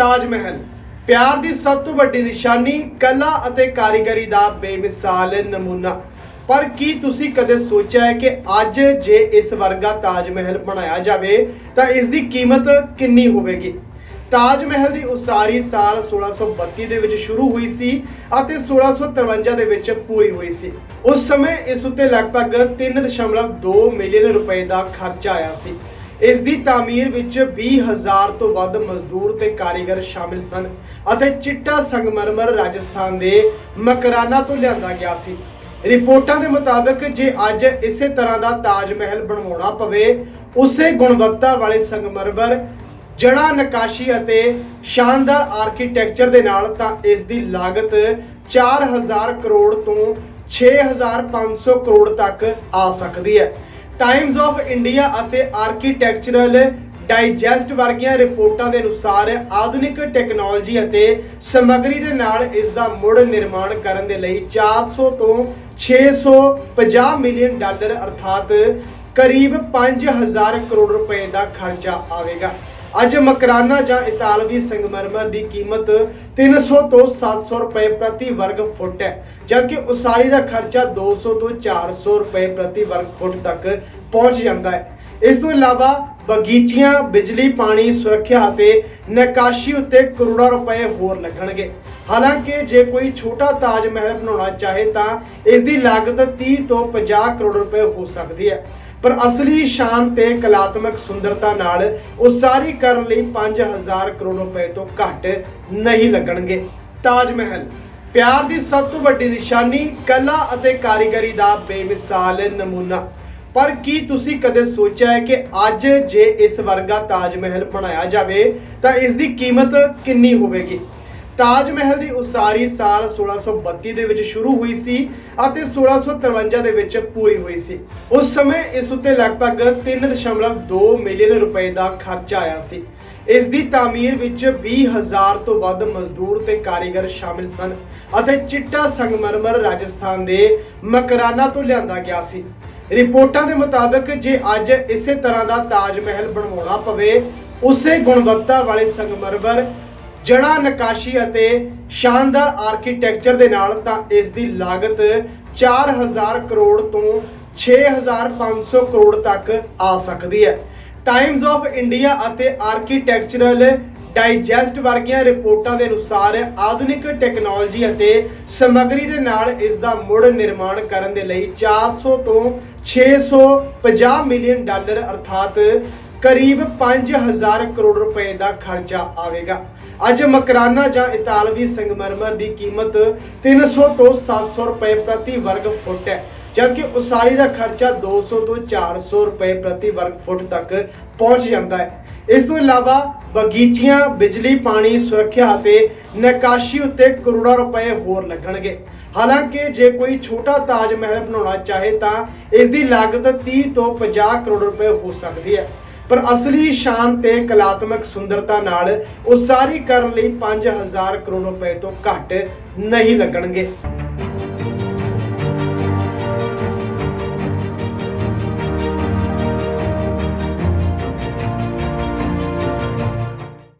ਤਾਜ ਮਹਿਲ ਪਿਆਰ ਦੀ ਸਭ ਤੋਂ ਵੱਡੀ ਨਿਸ਼ਾਨੀ ਕਲਾ ਅਤੇ ਕਾਰੀਗਰੀ ਦਾ ਬੇਮਿਸਾਲ ਨਮੂਨਾ। ਪਰ ਕੀ ਤੁਸੀਂ ਕਦੇ ਸੋਚਿਆ ਹੈ ਕਿ ਅੱਜ ਜੇ ਇਸ ਵਰਗਾ ਤਾਜ ਮਹਿਲ ਬਣਾਇਆ ਜਾਵੇ, ਤਾਂ ਇਸ ਦੀ ਕੀਮਤ ਕਿੰਨੀ ਹੋਵੇਗੀ? ਤਾਜ ਮਹਿਲ ਦੀ ਉਸਾਰੀ ਸਾਲ 1632 ਦੇ ਵਿੱਚ ਸ਼ੁਰੂ ਹੋਈ ਸੀ ਅਤੇ 1653 ਦੇ ਵਿੱਚ ਪੂਰੀ ਹੋਈ ਸੀ। ਉਸ ਸਮੇਂ ਇਸ ਉੱਤੇ ਲਗਭਗ 3.2 ਮਿਲੀਅਨ ਰੁਪਏ ਦਾ ਖਰਚਾ ਆਇਆ ਸੀ। ਇਸ ਦੀ ਤਾਮੀਰ ਵਿੱਚ 20000 ਤੋਂ ਵੱਧ ਮਜ਼ਦੂਰ ਤੇ ਕਾਰੀਗਰ ਸ਼ਾਮਿਲ ਸਨ ਅਤੇ ਚਿੱਟਾ ਸੰਗਮਰਮਰ ਰਾਜਸਥਾਨ ਦੇ ਮਕਰਾਨਾ ਤੋਂ ਲਿਆਂਦਾ ਗਿਆ ਸੀ। ਰਿਪੋਰਟਾਂ ਦੇ ਮੁਤਾਬਕ ਜੇ ਅੱਜ ਇਸੇ ਤਰ੍ਹਾਂ ਦਾ ਤਾਜ ਮਹਿਲ ਬਣਵਾਉਣਾ ਪਵੇ, ਉਸੇ ਗੁਣਵੱਤਾ ਵਾਲੇ ਸੰਗਮਰਮਰ ਜੜਾ ਨਕਾਸ਼ੀ ਅਤੇ ਸ਼ਾਨਦਾਰ ਆਰਕੀਟੈਕਚਰ ਦੇ ਨਾਲ ਤਾਂ ਇਸ ਦੀ ਲਾਗਤ 4000 ਕਰੋੜ ਤੋਂ 6500 ਕਰੋੜ ਤੱਕ ਆ ਸਕਦੀ ਹੈ। ਟਾਈਮਜ਼ ਆਫ ਇੰਡੀਆ ਅਤੇ ਆਰਕੀਟੈਕਚਰਲ ਡਾਈਜੈਸਟ ਵਰਗੀਆਂ ਰਿਪੋਰਟਾਂ ਦੇ ਅਨੁਸਾਰ ਆਧੁਨਿਕ ਟੈਕਨੋਲੋਜੀ ਅਤੇ ਸਮੱਗਰੀ ਦੇ ਨਾਲ ਇਸ ਦਾ ਮੁੜ ਨਿਰਮਾਣ ਕਰਨ ਦੇ ਲਈ 400 ਤੋਂ 650 ਮਿਲੀਅਨ ਡਾਲਰ ਅਰਥਾਤ ਕਰੀਬ 5000 ਕਰੋੜ ਰੁਪਏ ਦਾ ਖਰਚਾ ਆਵੇਗਾ। ਅੱਜ ਮਕਰਾਨਾ ਜਾਂ ਇਤਾਲਵੀ ਸੰਗਮਰਮਰ ਦੀ ਕੀਮਤ 300 ਤੋਂ 700 ਰੁਪਏ ਪ੍ਰਤੀ ਵਰਗ ਫੁੱਟ ਹੈ, ਜਦਕਿ ਉਸਾਰੀ ਦਾ ਖਰਚਾ 200 ਤੋਂ 400 ਰੁਪਏ ਪ੍ਰਤੀ ਵਰਗ ਫੁੱਟ ਤੱਕ ਪਹੁੰਚ ਜਾਂਦਾ ਹੈ। ਇਸ ਤੋਂ ਇਲਾਵਾ ਬਗੀਚੀਆਂ, ਬਿਜਲੀ, ਪਾਣੀ, ਸੁਰੱਖਿਆ ਅਤੇ ਨਕਾਸ਼ੀ ਉੱਤੇ ਕਰੋੜਾਂ ਰੁਪਏ ਹੋਰ ਲੱਗਣਗੇ। ਹਾਲਾਂਕਿ ਜੇ ਕੋਈ ਛੋਟਾ ਤਾਜ ਮਹਿਲ ਬਣਾਉਣਾ ਚਾਹੇ ਤਾਂ ਇਸ ਦੀ ਲਾਗਤ 30 ਤੋਂ 50 ਕਰੋੜ ਰੁਪਏ ਹੋ ਸਕਦੀ ਹੈ। ਪਰ ਅਸਲੀ ਸ਼ਾਨ ਤੇ ਕਲਾਤਮਕ ਸੁੰਦਰਤਾ ਨਾਲ ਉਸਾਰੀ ਕਰਨ ਲਈ 5000 ਕਰੋੜ ਰੁਪਏ ਤੋਂ ਘੱਟ ਨਹੀਂ ਲੱਗਣਗੇ। ਤਾਜ ਮਹਿਲ, ਪਿਆਰ ਦੀ ਸਭ ਤੋਂ ਵੱਡੀ ਨਿਸ਼ਾਨੀ, ਕਲਾ ਅਤੇ ਕਾਰੀਗਰੀ ਦਾ ਬੇਮਿਸਾਲ ਨਮੂਨਾ। ਪਰ ਕੀ ਤੁਸੀਂ ਕਦੇ ਸੋਚਿਆ ਹੈ ਕਿ ਅੱਜ ਜੇ ਇਸ ਵਰਗਾ ਤਾਜ ਮਹਿਲ ਬਣਾਇਆ ਜਾਵੇ, ਤਾਂ ਇਸ ਦੀ ਕੀਮਤ ਕਿੰਨੀ ਹੋਵੇਗੀ? ਤਾਜ ਮਹਿਲ ਦੀ ਉਸਾਰੀ ਸਾਲ 1632 ਦੇ ਵਿੱਚ ਸ਼ੁਰੂ ਹੋਈ ਸੀ ਅਤੇ 1653 ਦੇ ਵਿੱਚ ਪੂਰੀ ਹੋਈ ਸੀ। ਉਸ ਸਮੇਂ ਇਸ ਉੱਤੇ ਲਗਭਗ 3.2 ਮਿਲੀਅਨ ਰੁਪਏ ਦਾ ਖਰਚਾ ਆਇਆ ਸੀ। ਇਸ ਦੀ ਤਾਮੀਰ ਵਿੱਚ 20000 ਤੋਂ ਵੱਧ ਮਜ਼ਦੂਰ ਤੇ ਕਾਰੀਗਰ ਸ਼ਾਮਿਲ ਸਨ ਅਤੇ ਚਿੱਟਾ ਸੰਗਮਰਮਰ ਰਾਜਸਥਾਨ ਦੇ ਮਕਰਾਨਾ ਤੋਂ ਲਿਆਂਦਾ ਗਿਆ ਸੀ। ਰਿਪੋਰਟਾਂ ਦੇ ਮੁਤਾਬਕ ਜੇ ਅੱਜ ਇਸੇ ਤਰ੍ਹਾਂ ਦਾ ਤਾਜ ਮਹਿਲ ਬਣਵਾਉਣਾ ਪਵੇ, ਉਸੇ ਗੁਣਵੱਤਾ ਵਾਲੇ ਸੰਗਮਰਮਰ ਜੜਾ ਨਕਾਸ਼ੀ ਅਤੇ ਸ਼ਾਨਦਾਰ ਆਰਕੀਟੈਕਚਰ ਦੇ ਨਾਲ ਤਾਂ ਇਸ ਦੀ ਲਾਗਤ 4000 ਕਰੋੜ ਤੋਂ 6500 ਕਰੋੜ ਤੱਕ ਆ ਸਕਦੀ ਹੈ। ਟਾਈਮਜ਼ ਆਫ ਇੰਡੀਆ ਅਤੇ ਆਰਕੀਟੈਕਚਰਲ ਡਾਈਜੈਸਟ ਵਰਗੀਆਂ ਰਿਪੋਰਟਾਂ ਦੇ ਅਨੁਸਾਰ ਆਧੁਨਿਕ ਟੈਕਨੋਲੋਜੀ ਅਤੇ ਸਮੱਗਰੀ ਦੇ ਨਾਲ ਇਸ ਦਾ ਮੁੜ ਨਿਰਮਾਣ ਕਰਨ ਦੇ ਲਈ 400 ਤੋਂ 650 ਮਿਲੀਅਨ ਡਾਲਰ ਅਰਥਾਤ ਕਰੀਬ 5000 ਕਰੋੜ ਰੁਪਏ ਦਾ ਖਰਚਾ ਆਵੇਗਾ। ਅੱਜ ਮਕਰਾਨਾ ਜਾਂ ਇਤਾਲਵੀ ਸੰਗਮਰਮਰ ਦੀ ਕੀਮਤ 300 ਤੋਂ 700 ਰੁਪਏ ਪ੍ਰਤੀ ਵਰਗ ਫੁੱਟ ਹੈ, ਜਦਕਿ ਉਸਾਰੀ ਦਾ ਖਰਚਾ 200 ਤੋਂ 400 ਰੁਪਏ ਪ੍ਰਤੀ ਵਰਗ ਫੁੱਟ ਤੱਕ ਪਹੁੰਚ ਜਾਂਦਾ ਹੈ। ਇਸ ਤੋਂ ਇਲਾਵਾ ਬਗੀਚੀਆਂ, ਬਿਜਲੀ, ਪਾਣੀ, ਸੁਰੱਖਿਆ ਅਤੇ ਨਕਾਸ਼ੀ ਉੱਤੇ ਕਰੋੜਾਂ ਰੁਪਏ ਹੋਰ ਲੱਗਣਗੇ। ਹਾਲਾਂਕਿ ਜੇ ਕੋਈ ਛੋਟਾ ਤਾਜ ਮਹਿਲ ਬਣਾਉਣਾ ਚਾਹੇ ਤਾਂ ਇਸ ਦੀ ਲਾਗਤ 30 ਤੋਂ 50 ਕਰੋੜ ਰੁਪਏ ਹੋ ਸਕਦੀ ਹੈ। ਪਰ ਅਸਲੀ ਸ਼ਾਨ ਤੇ ਕਲਾਤਮਕ ਸੁੰਦਰਤਾ ਨਾਲ ਉਸਾਰੀ ਕਰਨ ਲਈ 5000 ਕਰੋੜ ਰੁਪਏ ਤੋਂ ਘੱਟ ਨਹੀਂ ਲੱਗਣਗੇ।